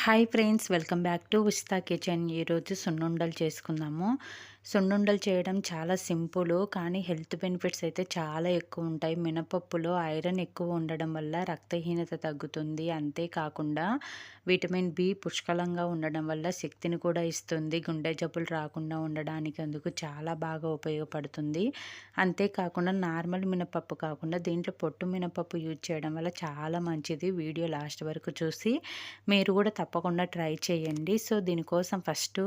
Hi friends welcome back to ఉస్తా kitchen ఈరోజు సున్నుండలు చేసుకుందాము. సున్నుండలు చేయడం చాలా సింపుల్ కానీ హెల్త్ బెనిఫిట్స్ అయితే చాలా ఎక్కువ ఉంటాయి. మినపప్పులో ఐరన్ ఎక్కువ ఉండడం వల్ల రక్తహీనత తగ్గుతుంది. అంతేకాకుండా విటమిన్ బి పుష్కలంగా ఉండడం వల్ల శక్తిని కూడా ఇస్తుంది. గుండె జబ్బులు రాకుండా ఉండడానికి అందుకు చాలా బాగా ఉపయోగపడుతుంది. అంతేకాకుండా నార్మల్ మినపప్పు కాకుండా దీంట్లో పొట్టు మినపప్పు యూజ్ చేయడం వల్ల చాలా మంచిది. వీడియో లాస్ట్ వరకు చూసి మీరు కూడా తప్పకుండా ట్రై చేయండి. సో దీనికోసం ఫస్ట్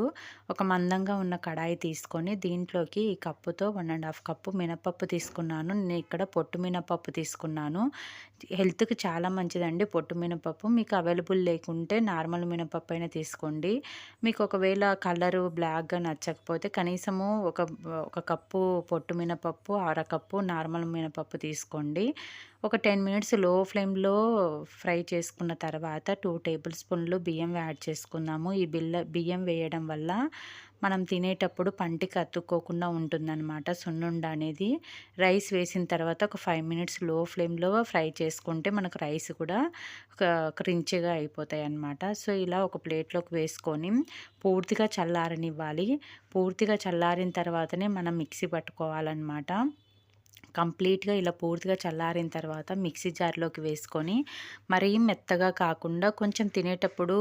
ఒక మందంగా ఉన్న కడాయి తీసుకొని దీంట్లోకి ఈ కప్పుతో వన్ అండ్ హాఫ్ కప్పు మినపప్పు తీసుకున్నాను. నేను ఇక్కడ పొట్టు మినపప్పు తీసుకున్నాను. హెల్త్కి చాలా మంచిదండి పొట్టు మినపప్పు. మీకు అవైలబుల్ లేకుంటే నార్మల్ మినపప్పు అయినా తీసుకోండి. మీకు ఒకవేళ కలరు బ్లాక్గా నచ్చకపోతే కనీసము ఒక ఒక కప్పు పొట్టు మినపప్పు అర కప్పు నార్మల్ మినపప్పు తీసుకోండి. ఒక టెన్ మినిట్స్లో ఫ్లేమ్లో ఫ్రై చేసుకున్న తర్వాత టూ టేబుల్ స్పూన్లు బియ్యం యాడ్ చేసుకుందాము. ఈ బిల్ల బియ్యం వేయడం వల్ల మనం తినేటప్పుడు పంటికి అతుక్కోకుండా ఉంటుందన్నమాట. సున్నుండ అనేది రైస్ వేసిన తర్వాత ఒక ఫైవ్ మినిట్స్లో ఫ్లేమ్లో ఫ్రై చేసుకుంటే మనకు రైస్ కూడా క్రించిగా అయిపోతాయి అన్నమాట సో ఇలా ఒక ప్లేట్లోకి వేసుకొని పూర్తిగా చల్లారనివ్వాలి. పూర్తిగా చల్లారిన తర్వాతనే మనం మిక్సీ పట్టుకోవాలన్నమాట. కంప్లీట్గా ఇలా పూర్తిగా చల్లారిన తర్వాత మిక్సీ జార్లోకి వేసుకొని మరీ మెత్తగా కాకుండా కొంచెం తినేటప్పుడు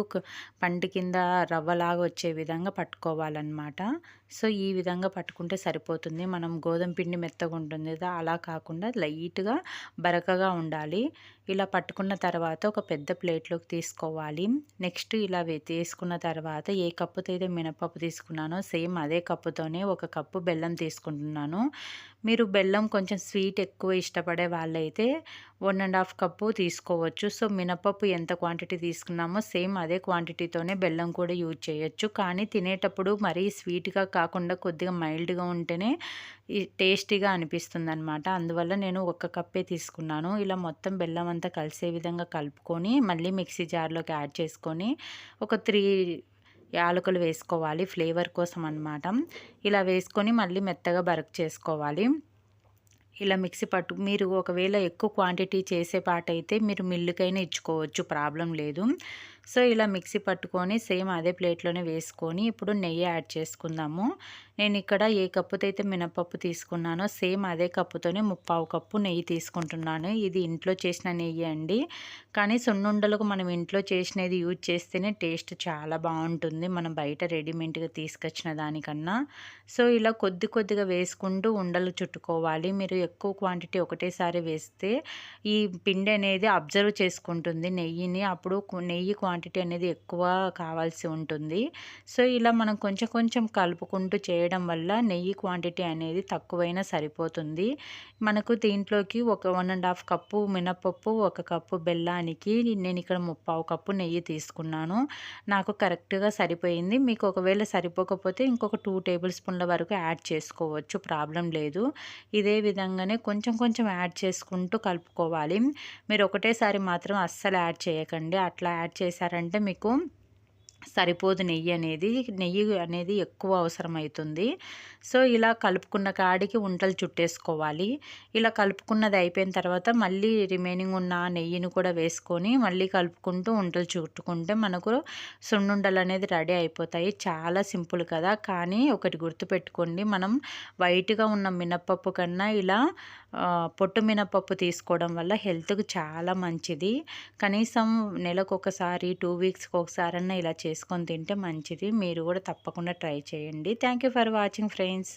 పంటి కింద రవ్వలాగా వచ్చే విధంగా పట్టుకోవాలన్నమాట. సో ఈ విధంగా పట్టుకుంటే సరిపోతుంది. మనం గోధుమ పిండి మెత్తగా ఉంటుంది కదా అలా కాకుండా లైట్గా బరకగా ఉండాలి. ఇలా పట్టుకున్న తర్వాత ఒక పెద్ద ప్లేట్లోకి తీసుకోవాలి. నెక్స్ట్ ఇలా తీసుకున్న తర్వాత ఏ కప్పుతో అయితే మినపప్పు తీసుకున్నానో సేమ్ అదే కప్పుతోనే ఒక కప్పు బెల్లం తీసుకుంటున్నాను. మీరు బెల్లం కొంచెం స్వీట్ ఎక్కువ ఇష్టపడే వాళ్ళైతే వన్ అండ్ హాఫ్ కప్పు తీసుకోవచ్చు. సో మినపప్పు ఎంత క్వాంటిటీ తీసుకున్నామో సేమ్ అదే క్వాంటిటీతోనే బెల్లం కూడా యూజ్ చేయొచ్చు. కానీ తినేటప్పుడు మరీ స్వీట్గా కాకుండా కొద్దిగా మైల్డ్గా ఉంటేనే టేస్టీగా అనిపిస్తుంది అనమాట అందువల్ల నేను ఒక కప్పే తీసుకున్నాను. ఇలా మొత్తం బెల్లం అంతా కలిసే విధంగా కలుపుకొని మళ్ళీ మిక్సీ జార్లోకి యాడ్ చేసుకొని ఒక త్రీ యాలకులు వేసుకోవాలి ఫ్లేవర్ కోసం అనమాట ఇలా వేసుకొని మళ్ళీ మెత్తగా బరక్ చేసుకోవాలి. ఇలా మిక్సీ పట్టు మీరు ఒకవేళ ఎక్కువ క్వాంటిటీ చేసే పాట అయితే మీరు మిల్లుకైనా ఇచ్చుకోవచ్చు ప్రాబ్లం లేదు. సో ఇలా మిక్సీ పట్టుకొని సేమ్ అదే ప్లేట్లోనే వేసుకొని ఇప్పుడు నెయ్యి యాడ్ చేసుకుందాము. నేను ఇక్కడ ఏ కప్పుతో అయితే మినపప్పు తీసుకున్నానో సేమ్ అదే కప్పుతోనే ముప్పావు కప్పు నెయ్యి తీసుకుంటున్నాను. ఇది ఇంట్లో చేసిన నెయ్యి అండి. కానీ సున్నుండలకు మనం ఇంట్లో చేసినది యూజ్ చేస్తేనే టేస్ట్ చాలా బాగుంటుంది. మనం బయట రెడీమేడ్గా తీసుకొచ్చిన దానికన్నా. సో ఇలా కొద్ది కొద్దిగా వేసుకుంటూ ఉండలు చుట్టుకోవాలి. మీరు ఎక్కువ క్వాంటిటీ ఒకటేసారి వేస్తే ఈ పిండి అనేది అబ్జర్వ్ చేసుకుంటుంది నెయ్యిని. అప్పుడు నెయ్యి క్వాంటిటీ క్వాంటిటీ అనేది ఎక్కువ కావాల్సి ఉంటుంది. సో ఇలా మనం కొంచెం కొంచెం కలుపుకుంటూ చేయడం వల్ల నెయ్యి క్వాంటిటీ అనేది తక్కువైనా సరిపోతుంది. మనకు దీంట్లోకి ఒక వన్ అండ్ హాఫ్ కప్పు మినపప్పు ఒక కప్పు బెల్లానికి నేను ఇక్కడ ముప్పావు కప్పు నెయ్యి తీసుకున్నాను. నాకు కరెక్ట్గా సరిపోయింది. మీకు ఒకవేళ సరిపోకపోతే ఇంకొక టూ టేబుల్ స్పూన్ల వరకు యాడ్ చేసుకోవచ్చు. ప్రాబ్లం లేదు. ఇదే విధంగానే కొంచెం కొంచెం యాడ్ చేసుకుంటూ కలుపుకోవాలి. మీరు ఒకటేసారి మాత్రం అస్సలు యాడ్ చేయకండి. అట్లా యాడ్ చేసి చేశారంటే మీకు సరిపోదు నెయ్యి అనేది. నెయ్యి అనేది ఎక్కువ అవసరమవుతుంది సో ఇలా కలుపుకున్న కాడికి ఉంటలు చుట్టేసుకోవాలి. ఇలా కలుపుకున్నది అయిపోయిన తర్వాత మళ్ళీ రిమైనింగ్ ఉన్న నెయ్యిని కూడా వేసుకొని మళ్ళీ కలుపుకుంటూ ఉంటలు చుట్టుకుంటే మనకు సున్నుండలు అనేది రెడీ అయిపోతాయి. చాలా సింపుల్ కదా. కానీ ఒకటి గుర్తుపెట్టుకోండి. మనం వైట్గా ఉన్న మినప్పప్పు కన్నా ఇలా పొట్టు మినపప్పు తీసుకోవడం వల్ల హెల్త్కి చాలా మంచిది. కనీసం నెలకు ఒకసారి టూ వీక్స్కి ఒకసారి ఇలా ఇలా చేసుకొని తింటే మంచిది. మీరు కూడా తప్పకుండా ట్రై చేయండి. Thank for watching friends